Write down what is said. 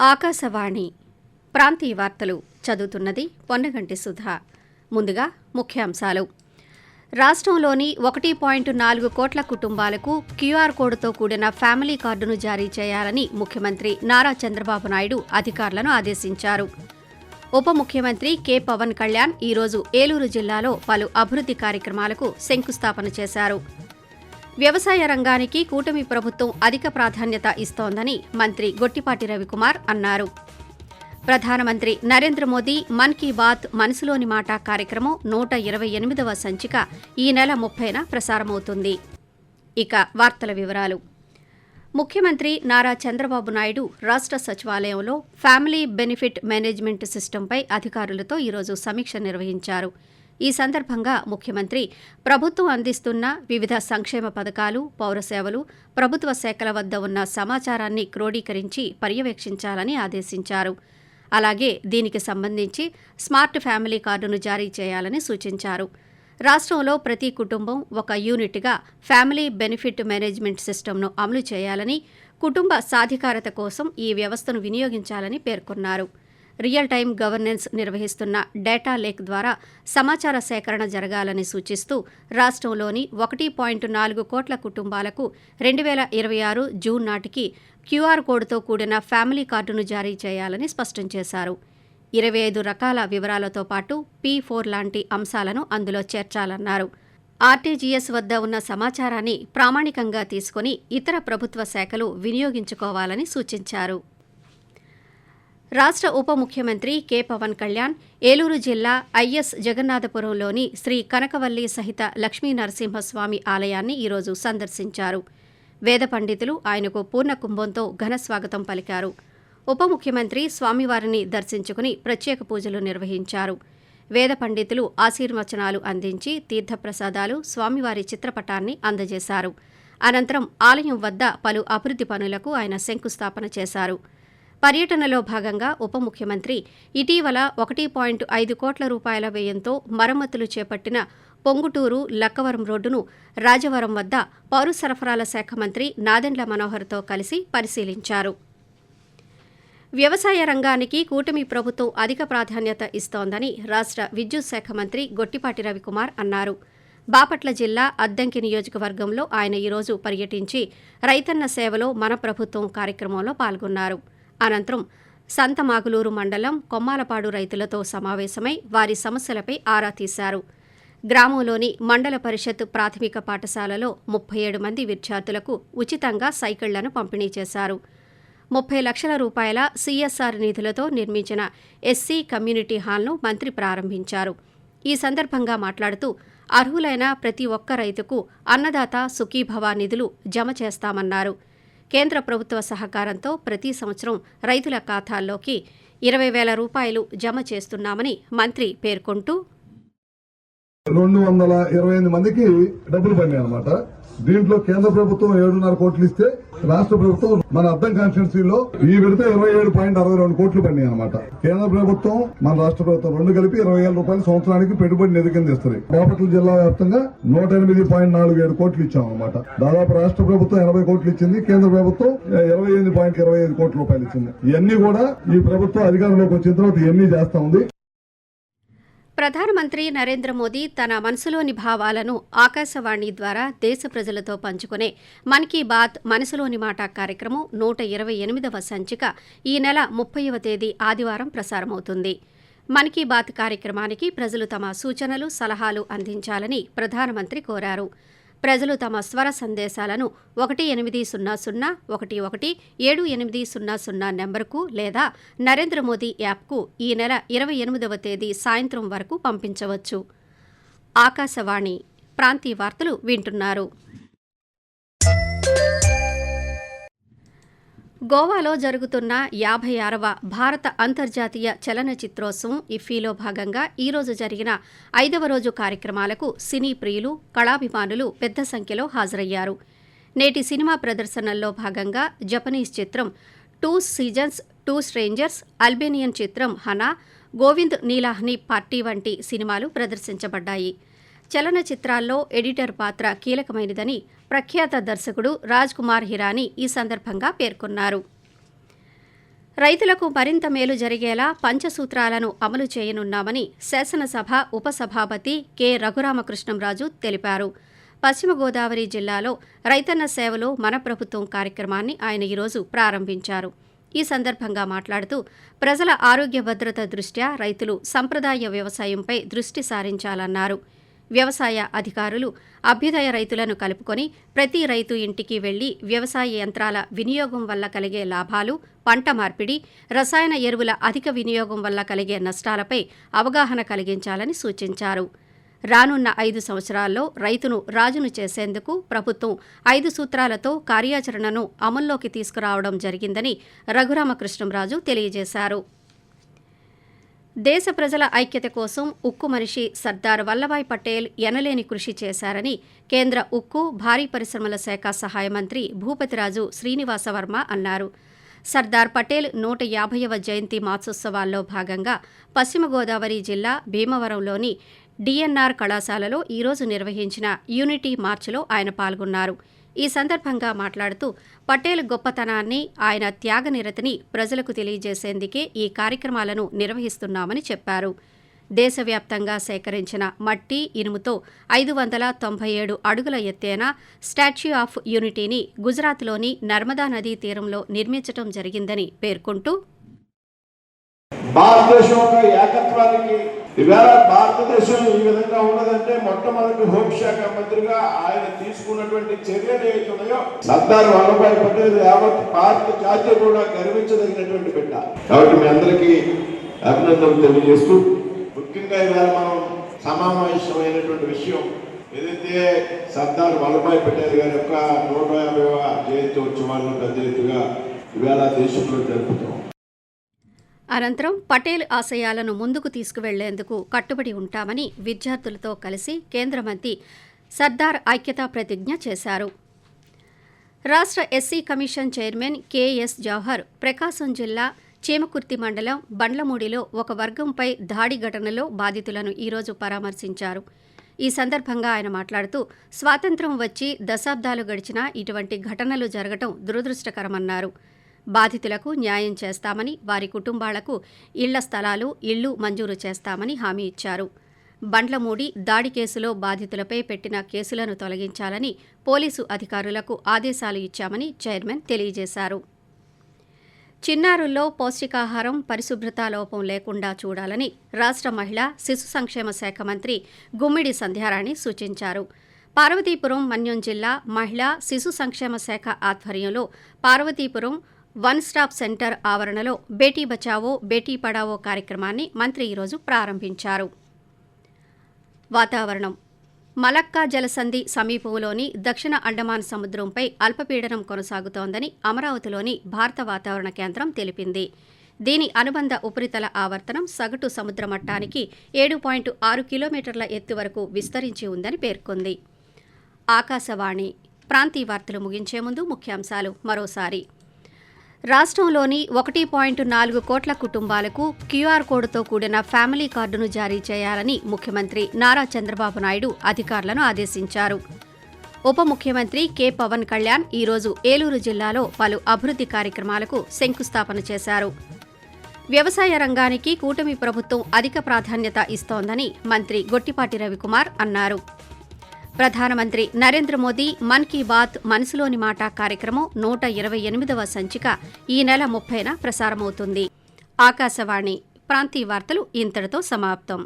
ఆకాశవాణి ప్రాంతీయ వార్తలు చదువుతున్నది పొన్నగంటి సుధా. ముందుగా ముఖ్యాంశాలు. రాష్ట్రంలోని ఒకటి పాయింట్ నాలుగు కోట్ల కుటుంబాలకు క్యూఆర్ కోడ్తో కూడిన ఫ్యామిలీ కార్డును జారీ చేయాలని ముఖ్యమంత్రి నారా చంద్రబాబు నాయుడు అధికారులను ఆదేశించారు. ఉప ముఖ్యమంత్రి కె పవన్ కళ్యాణ్ ఈరోజు ఏలూరు జిల్లాలో పలు అభివృద్ధి కార్యక్రమాలకు శంకుస్థాపన చేశారు. వ్యవసాయ రంగానికి కూటమి ప్రభుత్వం అధిక ప్రాధాన్యత ఇస్తోందని మంత్రి గొట్టిపాటి రవికుమార్ అన్నారు. ప్రధానమంత్రి నరేంద్ర మోదీ మన్ కీ బాత్ మనసులోని మాట కార్యక్రమం నూట ఇరవై ఎనిమిదవ సంచిక ఈ నెల ముప్పైన ప్రసారమవుతుంది. ఇక వార్తల వివరాలు. ముఖ్యమంత్రి నారా చంద్రబాబు నాయుడు రాష్ట్ర సచివాలయంలో ఫ్యామిలీ బెనిఫిట్ మేనేజ్మెంట్ సిస్టంపై అధికారులతో ఈరోజు సమీక్ష నిర్వహించారు. ఈ సందర్భంగా ముఖ్యమంత్రి ప్రభుత్వం అందిస్తున్న వివిధ సంక్షేమ పథకాలు పౌర సేవలు ప్రభుత్వ శాఖల వద్ద ఉన్న సమాచారాన్ని క్రోడీకరించి పర్యవేక్షించాలని ఆదేశించారు. అలాగే దీనికి సంబంధించి స్మార్ట్ ఫ్యామిలీ కార్డును జారీ చేయాలని సూచించారు. రాష్ట్రంలో ప్రతి కుటుంబం ఒక యూనిట్గా ఫ్యామిలీ బెనిఫిట్ మేనేజ్మెంట్ సిస్టమ్ను అమలు చేయాలని కుటుంబ సాధికారత కోసం ఈ వ్యవస్థను వినియోగించాలని పేర్కొన్నారు. రియల్ టైం గవర్నెన్స్ నిర్వహిస్తున్న డేటా లేక్ ద్వారా సమాచార సేకరణ జరగాలని సూచిస్తూ రాష్ట్రంలోని ఒకటి పాయింట్ నాలుగు కోట్ల కుటుంబాలకు రెండు వేల ఇరవై ఆరు జూన్ నాటికి క్యూఆర్ కోడ్తో కూడిన ఫ్యామిలీ కార్డును జారీ చేయాలని స్పష్టం చేశారు. ఇరవై ఐదు రకాల వివరాలతో పాటు పీ ఫోర్ లాంటి అంశాలను అందులో చేర్చాలన్నారు. ఆర్టీజీఎస్ వద్ద ఉన్న సమాచారాన్ని ప్రామాణికంగా తీసుకుని ఇతర ప్రభుత్వ శాఖలు వినియోగించుకోవాలని సూచించారు. రాష్ట్ర ఉప ముఖ్యమంత్రి కె పవన్ కళ్యాణ్ ఏలూరు జిల్లా ఐఎస్ జగన్నాథపురంలోని శ్రీ కనకవల్లి సహిత లక్ష్మీ నరసింహస్వామి ఆలయాన్ని ఈరోజు సందర్శించారు. వేద పండితులు ఆయనకు పూర్ణ కుంభంతో ఘన స్వాగతం పలికారు. ఉప ముఖ్యమంత్రి స్వామివారిని దర్శించుకుని ప్రత్యేక పూజలు నిర్వహించారు. వేద పండితులు ఆశీర్వచనాలు అందించి తీర్థప్రసాదాలు స్వామివారి చిత్రపటాన్ని అందజేశారు. అనంతరం ఆలయం వద్ద పలు అభివృద్ధి పనులకు ఆయన శంకుస్థాపన చేశారు. పర్యటనలో భాగంగా ఉప ముఖ్యమంత్రి ఇటీవల ఒకటి పాయింట్ ఐదు కోట్ల రూపాయల వ్యయంతో మరమ్మతులు చేపట్టిన పొంగుటూరు లక్కవరం రోడ్డును రాజవరం వద్ద పౌర సరఫరాల శాఖ మంత్రి నాదెండ్ల మనోహర్తో కలిసి పరిశీలించారు. వ్యవసాయ రంగానికి కూటమి ప్రభుత్వం అధిక ప్రాధాన్యత ఇస్తోందని రాష్ట్ర విద్యుత్ శాఖ మంత్రి గొట్టిపాటి రవికుమార్ అన్నారు. బాపట్ల జిల్లా అద్దంకి నియోజకవర్గంలో ఆయన ఈరోజు పర్యటించి రైతన్న సేవలో మన ప్రభుత్వం కార్యక్రమంలో పాల్గొన్నారు. అనంతరం సంతమాగులూరు మండలం కొమ్మాలపాడు రైతులతో సమావేశమై వారి సమస్యలపై ఆరా తీశారు. గ్రామంలోని మండల పరిషత్ ప్రాథమిక పాఠశాలలో ముప్పై ఏడు మంది విద్యార్థులకు ఉచితంగా సైకిళ్ళను పంపిణీ చేశారు. ముప్పై లక్షల రూపాయల సీఎస్ఆర్ నిధులతో నిర్మించిన ఎస్సీ కమ్యూనిటీ హాల్ను మంత్రి ప్రారంభించారు. ఈ సందర్భంగా మాట్లాడుతూ అర్హులైన ప్రతి ఒక్క రైతుకు అన్నదాత సుఖీభవ నిధులు జమ చేస్తామన్నారు. కేంద్ర ప్రభుత్వ సహకారంతో ప్రతి సంవత్సరం రైతుల ఖాతాల్లోకి ఇరవై వేల రూపాయలు జమ చేస్తున్నామని మంత్రి పేర్కొంటూ రెండు వందల ఇరవై ఎనిమిది మందికి డబ్బులు పడినాయి అనమాట దీంట్లో కేంద్ర ప్రభుత్వం ఏడున్నర కోట్లు ఇస్తే రాష్ట్ర ప్రభుత్వం మన అర్థం కాన్స్టిట్యున్సీలో ఈ విడత ఇరవై ఏడు పాయింట్ అరవై రెండు కోట్లు పడినాయి అనమాట కేంద్ర ప్రభుత్వం మన రాష్ట్ర ప్రభుత్వం రెండు కలిపి ఇరవై వేల రూపాయలు సంవత్సరానికి పెట్టుబడి నిధి కింద ఇస్తుంది. బాపట్ల జిల్లా వ్యాప్తంగా నూట ఎనిమిది పాయింట్ నాలుగు ఏడు కోట్లు ఇచ్చాం అనమాట దాదాపు రాష్ట్ర ప్రభుత్వం ఎనభై కోట్లు ఇచ్చింది కేంద్ర ప్రభుత్వం ఇరవై ఎనిమిది పాయింట్ ఇరవై ఐదు కోట్ల రూపాయలు ఇచ్చింది. ఇవన్నీ కూడా ఈ ప్రభుత్వం అధికారంలోకి వచ్చిన తర్వాత ఇవన్నీ చేస్తా ఉంది. ప్రధానమంత్రి నరేంద్ర మోదీ తన మనసులోని భావాలను ఆకాశవాణి ద్వారా దేశ ప్రజలతో పంచుకునే మన్ కీ బాత్ మనసులోని మాట కార్యక్రమం నూట ఇరవై ఎనిమిదవ సంచిక ఈ నెల ముప్పైవ తేదీ ఆదివారం ప్రసారమవుతుంది. మన్ కీ బాత్ కార్యక్రమానికి ప్రజలు తమ సూచనలు సలహాలు అందించాలని ప్రధానమంత్రి కోరారు. ప్రజలు తమ స్వర సందేశాలను ఒకటి ఎనిమిది సున్నా సున్నా ఒకటి ఒకటి ఏడు ఎనిమిది సున్నా సున్నా నెంబర్కు లేదా నరేంద్ర మోదీ యాప్కు ఈ నెల ఇరవై ఎనిమిదవ తేదీ సాయంత్రం వరకు పంపించవచ్చు. ఆకాశవాణి ప్రాంతీయ వార్తలు వింటున్నారు. గోవాలో జరుగుతున్న యాభై ఆరవ భారత అంతర్జాతీయ చలనచిత్రోత్సవం ఇఫీలో భాగంగా ఈరోజు జరిగిన ఐదవ రోజు కార్యక్రమాలకు సినీ ప్రియులు కళాభిమానులు పెద్ద సంఖ్యలో హాజరయ్యారు. నేటి సినిమా ప్రదర్శనల్లో భాగంగా జపనీస్ చిత్రం two seasons two strangers Albanian చిత్రం హనా గోవింద్ నీలాహ్ని పార్టీ వంటి సినిమాలు ప్రదర్శించబడ్డాయి. చలనచిత్రాల్లో ఎడిటర్ పాత్ర కీలకమైనదని ప్రఖ్యాత దర్శకుడు రాజ్ కుమార్ హిరానీ ఈ సందర్భంగా పేర్కొన్నారు. రైతులకు మరింత మేలు జరిగేలా పంచసూత్రాలను అమలు చేయనున్నామని శాసనసభ ఉపసభాపతి కె. రఘురామకృష్ణంరాజు తెలిపారు. పశ్చిమ గోదావరి జిల్లాలో రైతన్న సేవలో మన ప్రభుత్వం కార్యక్రమాన్ని ఆయన ఈరోజు ప్రారంభించారు. ఈ సందర్భంగా మాట్లాడుతూ ప్రజల ఆరోగ్య భద్రత దృష్ట్యా రైతులు సంప్రదాయ వ్యవసాయంపై దృష్టి సారించాలన్నారు. వ్యవసాయ అధికారులు అభ్యుదయ రైతులను కలుపుకొని ప్రతి రైతు ఇంటికి వెళ్ళి వ్యవసాయ యంత్రాల వినియోగం వల్ల కలిగే లాభాలు పంట మార్పిడి రసాయన ఎరువుల అధిక వినియోగం వల్ల కలిగే నష్టాలపై అవగాహన కలిగించాలని సూచించారు. రానున్న ఐదు సంవత్సరాల్లో రైతును రాజును చేసేందుకు ప్రభుత్వం ఐదు సూత్రాలతో కార్యాచరణను అమల్లోకి తీసుకురావడం జరిగిందని రఘురామకృష్ణంరాజు తెలియజేశారు. దేశ ప్రజల ఐక్యత కోసం ఉక్కు మనిషి సర్దార్ వల్లభాయ్ పటేల్ ఎనలేని కృషి చేశారని కేంద్ర ఉక్కు భారీ పరిశ్రమల శాఖ సహాయ మంత్రి భూపతిరాజు శ్రీనివాసవర్మ అన్నారు. సర్దార్ పటేల్ నూట యాభైవ జయంతి మాసోత్సవాల్లో భాగంగా పశ్చిమ గోదావరి జిల్లా భీమవరంలోని డిఎన్ఆర్ కళాశాలలో ఈరోజు నిర్వహించిన యూనిటీ మార్చ్లో ఆయన పాల్గొన్నారు. ఈ సందర్భంగా మాట్లాడుతూ పటేల్ గొప్పతనాన్ని ఆయన త్యాగనిరతిని ప్రజలకు తెలియజేసేందుకే ఈ కార్యక్రమాలను నిర్వహిస్తున్నామని చెప్పారు. దేశవ్యాప్తంగా సేకరించిన మట్టి ఇనుముతో ఐదు వందల తొంభై ఏడు అడుగుల ఎత్తైన స్టాచ్యూ ఆఫ్ యూనిటీని గుజరాత్లోని నర్మదా నదీ తీరంలో నిర్మించడం జరిగిందని పేర్కొంటూ భారతదేశం యొక్క ఏకత్వానికి ఇవాళ భారతదేశం ఈ విధంగా ఉన్నదంటే మొట్టమొదటి హోంశాఖ మంత్రిగా ఆయన తీసుకున్నటువంటి చర్యలు ఏవైతే ఉన్నాయో సర్దార్ వల్లభాయ్ పటేల్ యావత్ భారత జాతి కూడా గర్వించదగినటువంటి బిడ్డ. కాబట్టి మీ అందరికీ అభినందనలు తెలియజేస్తూ ముఖ్యంగా ఇవాళ మనం సమావేశమైనటువంటి విషయం ఏదైతే సర్దార్ వల్లభాయ్ పటేల్ గారి యొక్క నూట యాభైవ జయంతి ఉత్సవాలను పెద్ద ఎత్తుగా ఇవాళ దేశంలో జరుపుతాం. అనంతరం పటేల్ ఆశయాలను ముందుకు తీసుకువెళ్ళేందుకు కట్టుబడి ఉంటామని విద్యార్థులతో కలిసి కేంద్ర మంత్రి సర్దార్ ఐక్యతా ప్రతిజ్ఞ చేశారు. రాష్ట్ర SC commission chairman KS Jawahar Prakasam జిల్లా చీమకుర్తి మండలం బండ్లమూడిలో ఒక వర్గంపై దాడి ఘటనలో బాధితులను ఈరోజు పరామర్శించారు. ఈ సందర్భంగా ఆయన మాట్లాడుతూ స్వాతంత్ర్యం వచ్చి దశాబ్దాలు గడిచినా ఇటువంటి ఘటనలు జరగటం దురదృష్టకరమన్నారు. బాధితులకు న్యాయం చేస్తామని వారి కుటుంబాలకు ఇళ్ళ స్థలాలు ఇళ్ళు మంజూరు చేస్తామని హామీ ఇచ్చారు. బండ్లమూడి దాడి కేసులో బాధితులపై పెట్టిన కేసులను తొలగించాలని పోలీసు అధికారులకు ఆదేశాలు ఇచ్చామని చైర్మన్ తెలియజేశారు. చిన్నారుల్లో పౌష్టికాహారం పరిశుభ్రత లోపం లేకుండా చూడాలని రాష్ట్ర మహిళా శిశు సంక్షేమ శాఖ మంత్రి గుమ్మిడి సంధ్యారాణి సూచించారు. పార్వతీపురం మన్యం జిల్లా మహిళా శిశు సంక్షేమ శాఖ ఆధ్వర్యంలో పార్వతీపురం వన్ స్టాప్ సెంటర్ ఆవరణలో బేటీ బచావో బేటీ పడావో కార్యక్రమాన్ని మంత్రి ఈరోజు ప్రారంభించారు. వాతావరణం. మలక్కా జలసంధి సమీపంలోని దక్షిణ అండమాన్ సముద్రంపై అల్పపీడనం కొనసాగుతోందని అమరావతిలోని భారత వాతావరణ కేంద్రం తెలిపింది. దీని అనుబంధ ఉపరితల ఆవర్తనం సగటు సముద్ర మట్టానికి ఏడు పాయింట్ ఆరు కిలోమీటర్ల ఎత్తు వరకు విస్తరించి ఉందని పేర్కొంది. ఆకాశవాణి. ప్రాంతీయ వార్తలు ముగించే ముందు ముఖ్యాంశాలు మరోసారి. రాష్ట్రంలోని ఒకటి పాయింట్ నాలుగు కోట్ల కుటుంబాలకు క్యూఆర్ కోడ్తో కూడిన ఫ్యామిలీ కార్డును జారీ చేయాలని ముఖ్యమంత్రి నారా చంద్రబాబు నాయుడు అధికారులను ఆదేశించారు. ఉప ముఖ్యమంత్రి కె పవన్ కళ్యాణ్ ఈరోజు ఏలూరు జిల్లాలో పలు అభివృద్ధి కార్యక్రమాలకు శంకుస్థాపన చేశారు. వ్యవసాయ రంగానికి కూటమి ప్రభుత్వం అధిక ప్రాధాన్యత ఇస్తోందని మంత్రి గొట్టిపాటి రవికుమార్ అన్నారు. ప్రధానమంత్రి నరేంద్ర మోదీ మన్ కీ బాత్ మనసులోని మాట కార్యక్రమం నూట ఇరవై ఎనిమిదవ సంచిక ఈ నెల ముప్పైన ప్రసారమవుతుంది. ఆకాశవాణి ప్రాంతీయ వార్తలు ఇంతటితో సమాప్తం.